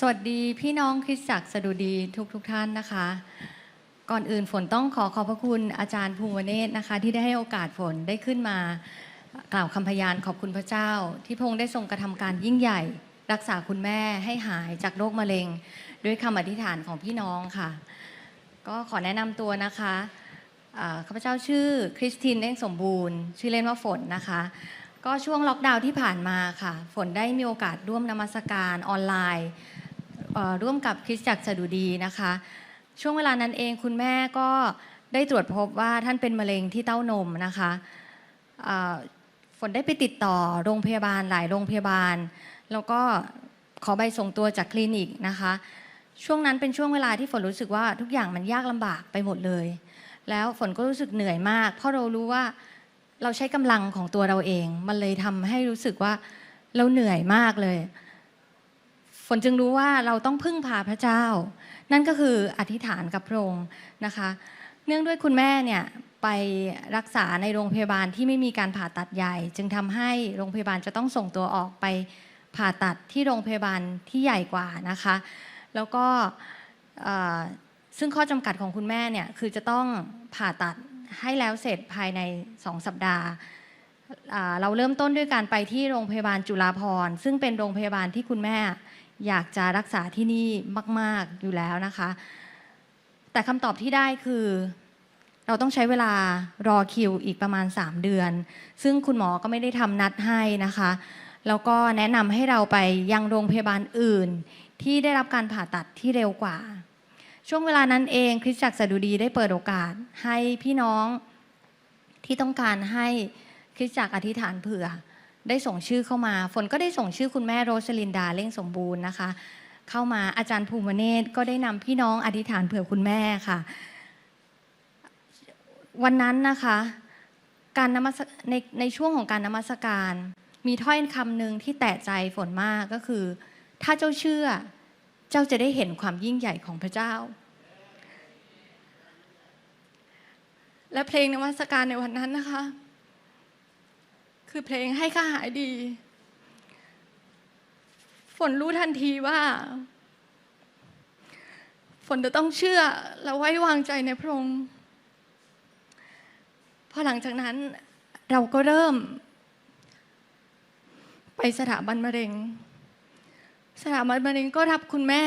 สวัสดีพี่น้องคริสตจักรสดุดีทุกทุกท่านนะคะ ก่อนอื่นฝนต้องขอขอบพระคุณอาจารย์ภูมิเนตรนะคะ ที่ได้ให้โอกาสฝนได้ขึ้นมากล่าวคำพยานขอบคุณพระเจ้า ที่พระองค์ได้ทรงกระทำการยิ่งใหญ่ รักษาคุณแม่ให้หายจากโรคมะเร็ง ด้วยคำอธิษฐานของพี่น้องค่ะ ก็ขอแนะนำตัวนะคะข้าพเจ้าชื่อคริสตินเล่งสมบูรณ์ ชื่อเล่นว่าฝนนะคะ ก็ช่วงล็อกดาวน์ที่ผ่านมาค่ะ ฝนได้มีโอกาสร่วมนมัสการออนไลน์ ร่วมกับคริสตจักรสดุดีนะคะ ช่วงเวลานั้นเองคุณแม่ก็ได้ตรวจพบว่าท่านเป็นมะเร็งที่เต้านมนะคะฝนได้ไปติดต่อโรงพยาบาลหลายโรงพยาบาล แล้วก็ขอใบส่งตัวจากคลินิกนะคะ ช่วงนั้นเป็นช่วงเวลาที่ฝนรู้สึกว่าทุกอย่างมันยากลำบากไปหมดเลย แล้วฝนก็รู้สึกเหนื่อยมาก เพราะเรารู้ว่าเราใช้กำลังของตัวเราเอง มันเลยทำให้รู้สึกว่าเราเหนื่อยมากเลย ฝนจึงรู้ว่าเราต้องพึ่งพาพระเจ้า นั่นก็คืออธิษฐานกับพระองค์นะคะ เนื่องด้วยคุณแม่เนี่ยไปรักษาในโรงพยาบาลที่ไม่มีการผ่าตัดใหญ่ จึงทำให้โรงพยาบาลจะต้องส่งตัวออกไปผ่าตัดที่โรงพยาบาลที่ใหญ่กว่านะคะ แล้วก็ซึ่งข้อจำกัดของคุณแม่เนี่ยคือจะต้องผ่าตัดให้แล้วเสร็จภายใน 2 สัปดาห์เราเริ่มต้นด้วยการไปที่โรงพยาบาลจุฬาภรณ์ซึ่งเป็นโรงพยาบาลที่คุณแม่ อยากจะรักษาที่นี่มาก ๆอยู่แล้วนะคะ แต่คำตอบที่ได้คือ เราต้องใช้เวลารอคิวอีกประมาณ 3 เดือน ซึ่งคุณหมอก็ไม่ได้ทำนัดให้นะคะ แล้วก็แนะนำให้เราไปยังโรงพยาบาลอื่น ที่ได้รับการผ่าตัดที่เร็วกว่า ช่วงเวลานั้นเองคริสตจักรสดุดีได้เปิดโอกาสให้พี่น้องที่ต้องการให้คริสตจักรอธิษฐานเผื่อ ได้ส่งชื่อเข้ามา ฝนก็ได้ส่งชื่อคุณแม่โรสลินดาเล่งสมบูรณ์นะคะ เข้ามาอาจารย์ภูมิเนตรก็ได้นำพี่น้องอธิษฐานเผื่อคุณแม่ค่ะ วันนั้นนะคะการนมัสในในช่วงของการนมัสการ มีถ้อยคำหนึ่งที่แตะใจฝนมากก็คือ ถ้าเจ้าเชื่อ เจ้าจะได้เห็นความยิ่งใหญ่ของพระเจ้า และเพลงนมัสการในวันนั้นนะคะ คือเพลงให้ข้าหายดี ฝนรู้ทันทีว่า ฝนจะต้องเชื่อและไว้วางใจในพระองค์พอหลังจากนั้นเราก็เริ่ม ไปสถาบันมะเร็ง สถาบันมะเร็งก็รับคุณแม่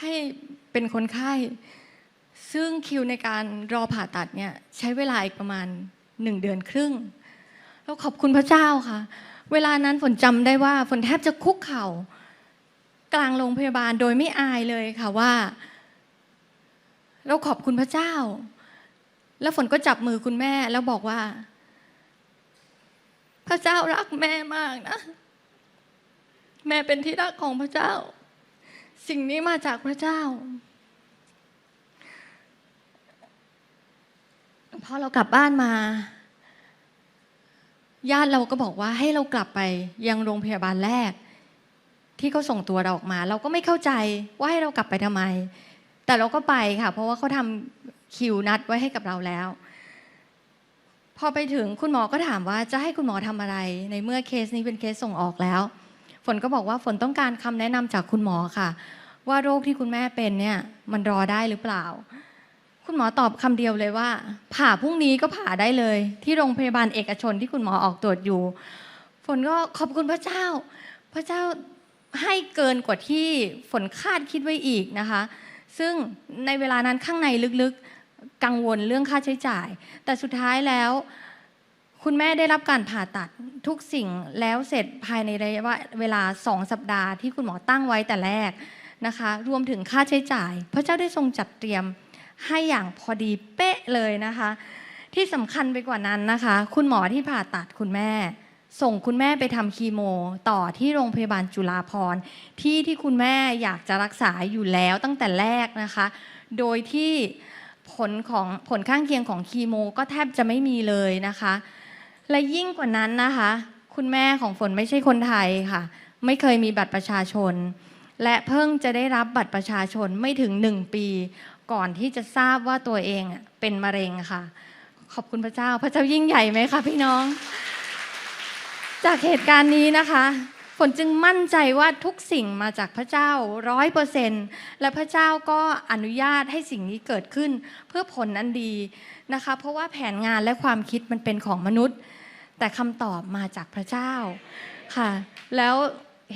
ให้เป็นคนไข้ ซึ่งคิวในการรอผ่าตัดเนี่ยใช้เวลาอีกประมาณหนึ่งเดือนครึ่ง แล้วขอบคุณพระเจ้าค่ะ เวลานั้นฝนจำได้ว่าฝนแทบจะคุกเข่ากลางโรงพยาบาลโดยไม่อายเลยค่ะว่า เราขอบคุณพระเจ้า แล้วฝนก็จับมือคุณแม่แล้วบอกว่า พระเจ้ารักแม่มากนะแม่เป็นที่รักของพระเจ้า สิ่งนี้มาจากพระเจ้าพอเรากลับบ้านมา ญาติเราก็บอกว่าให้เรากลับไปยังโรงพยาบาลแรก ที่เขาส่งตัวเราออกมา เราก็ไม่เข้าใจว่าให้เรากลับไปทำไม แต่เราก็ไปค่ะ เพราะว่าเขาทำคิวนัดไว้ให้กับเราแล้ว พอไปถึงคุณหมอก็ถามว่าจะให้คุณหมอทำอะไร ในเมื่อเคสนี้เป็นเคสส่งออกแล้ว ฝนก็บอกว่าฝนต้องการคำแนะนำจากคุณหมอค่ะ ว่าโรคที่คุณแม่เป็นเนี่ยมันรอได้หรือเปล่า คุณหมอตอบคำเดียวเลยว่า ผ่าพรุ่งนี้ก็ผ่าได้เลย ที่โรงพยาบาลเอกชนที่คุณหมอออกตรวจอยู่ ฝนก็ขอบคุณพระเจ้า พระเจ้าให้เกินกว่าที่ฝนคาดคิดไว้อีกนะคะ ซึ่งในเวลานั้นข้างในลึกๆกังวลเรื่องค่าใช้จ่าย แต่สุดท้ายแล้ว คุณแม่ได้รับการผ่าตัดทุกสิ่งแล้วเสร็จภายในระยะเวลาสองสัปดาห์ที่คุณหมอตั้งไว้แต่แรกนะคะ รวมถึงค่าใช้จ่าย พระเจ้าได้ทรงจัดเตรียม ให้อย่างพอดีเป๊ะเลยนะคะ ที่สำคัญไปกว่านั้นนะคะ คุณหมอที่ผ่าตัดคุณแม่ ส่งคุณแม่ไปทำคีโม ต่อที่โรงพยาบาลจุฬาภรณ์ที่ที่คุณแม่อยากจะรักษาอยู่แล้วตั้งแต่แรกนะคะ โดยที่ผลของผลข้างเคียงของคีโม ก็แทบจะไม่มีเลยนะคะ และยิ่งกว่านั้นนะคะ คุณแม่ของฝนไม่ใช่คนไทยค่ะ ไม่เคยมีบัตรประชาชน และเพิ่งจะได้รับบัตรประชาชนไม่ถึงหนึ่งปี ก่อนที่จะทราบว่าตัวเองเป็นมะเร็งค่ะ ขอบคุณพระเจ้า พระเจ้ายิ่งใหญ่ไหมคะพี่น้อง จากเหตุการณ์นี้นะคะฝนจึงมั่นใจว่าทุกสิ่งมาจากพระเจ้าร้อยเปอร์เซนต์และพระเจ้าก็อนุญาตให้สิ่งนี้เกิดขึ้น เพื่อผลอันดีนะคะ เพราะว่าแผนงานและความคิดมันเป็นของมนุษย์ แต่คำตอบมาจากพระเจ้าค่ะ แล้ว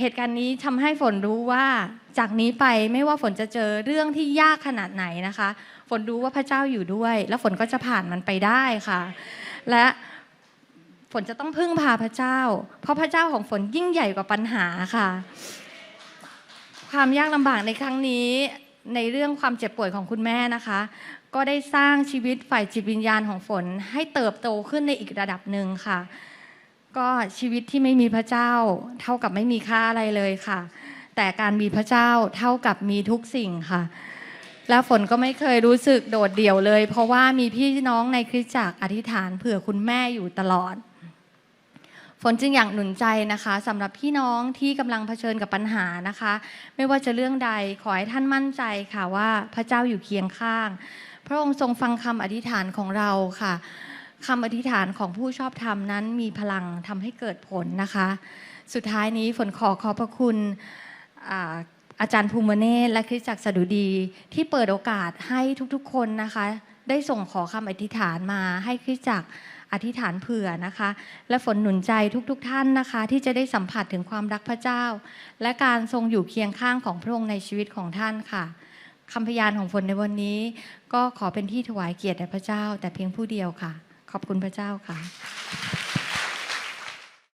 เหตุการณ์นี้ทำให้ฝนรู้ว่าจากนี้ไปไม่ว่าฝนจะเจอเรื่องที่ยากขนาดไหนนะคะ ฝนรู้ว่าพระเจ้าอยู่ด้วย แล้วฝนก็จะผ่านมันไปได้ค่ะ และฝนจะต้องพึ่งพาพระเจ้า เพราะพระเจ้าของฝนยิ่งใหญ่กว่าปัญหาค่ะ ความยากลำบากในครั้งนี้ในเรื่องความเจ็บป่วยของคุณแม่นะคะ ก็ได้สร้างชีวิตฝ่ายจิตวิญญาณของฝนให้เติบโตขึ้นในอีกระดับหนึ่งค่ะ ก็ชีวิตที่ไม่มีพระเจ้า เท่ากับไม่มีค่าอะไรเลยค่ะ แต่การมีพระเจ้าเท่ากับมีทุกสิ่งค่ะ และฝนก็ไม่เคยรู้สึกโดดเดี่ยวเลย เพราะว่ามีพี่น้องในคริสตจักรอธิษฐานเผื่อคุณแม่อยู่ตลอด ฝนจึงอยากหนุนใจนะคะสำหรับพี่น้องที่กำลังเผชิญกับปัญหานะคะ ไม่ว่าจะเรื่องใดขอให้ท่านมั่นใจค่ะว่าพระเจ้าอยู่เคียงข้าง พระองค์ทรงฟังคำอธิษฐานของเราค่ะ คำอธิษฐานของผู้ชอบธรรมนั้นมีพลังทำให้เกิดผลนะคะ สุดท้ายนี้ฝนขอขอบพระคุณอาอาจารย์ภูมิเนศและคริสตจักรสดุดีที่เปิดโอกาสให้ทุกๆ คนนะคะ ได้ส่งขอคำอธิษฐานมาให้คริสตจักรอธิษฐานเผื่อนะคะ และฝนหนุนใจทุกๆท่านนะคะ ที่จะได้สัมผัสถึงความรักพระเจ้า และการทรงอยู่เคียงข้างของพระองค์ในชีวิตของท่านค่ะคำพยานของฝนในวันนี้ ก็ขอเป็นที่ถวายเกียรติแด่พระเจ้า แต่เพียงผู้เดียวค่ะ ขอบคุณพระเจ้าค่ะ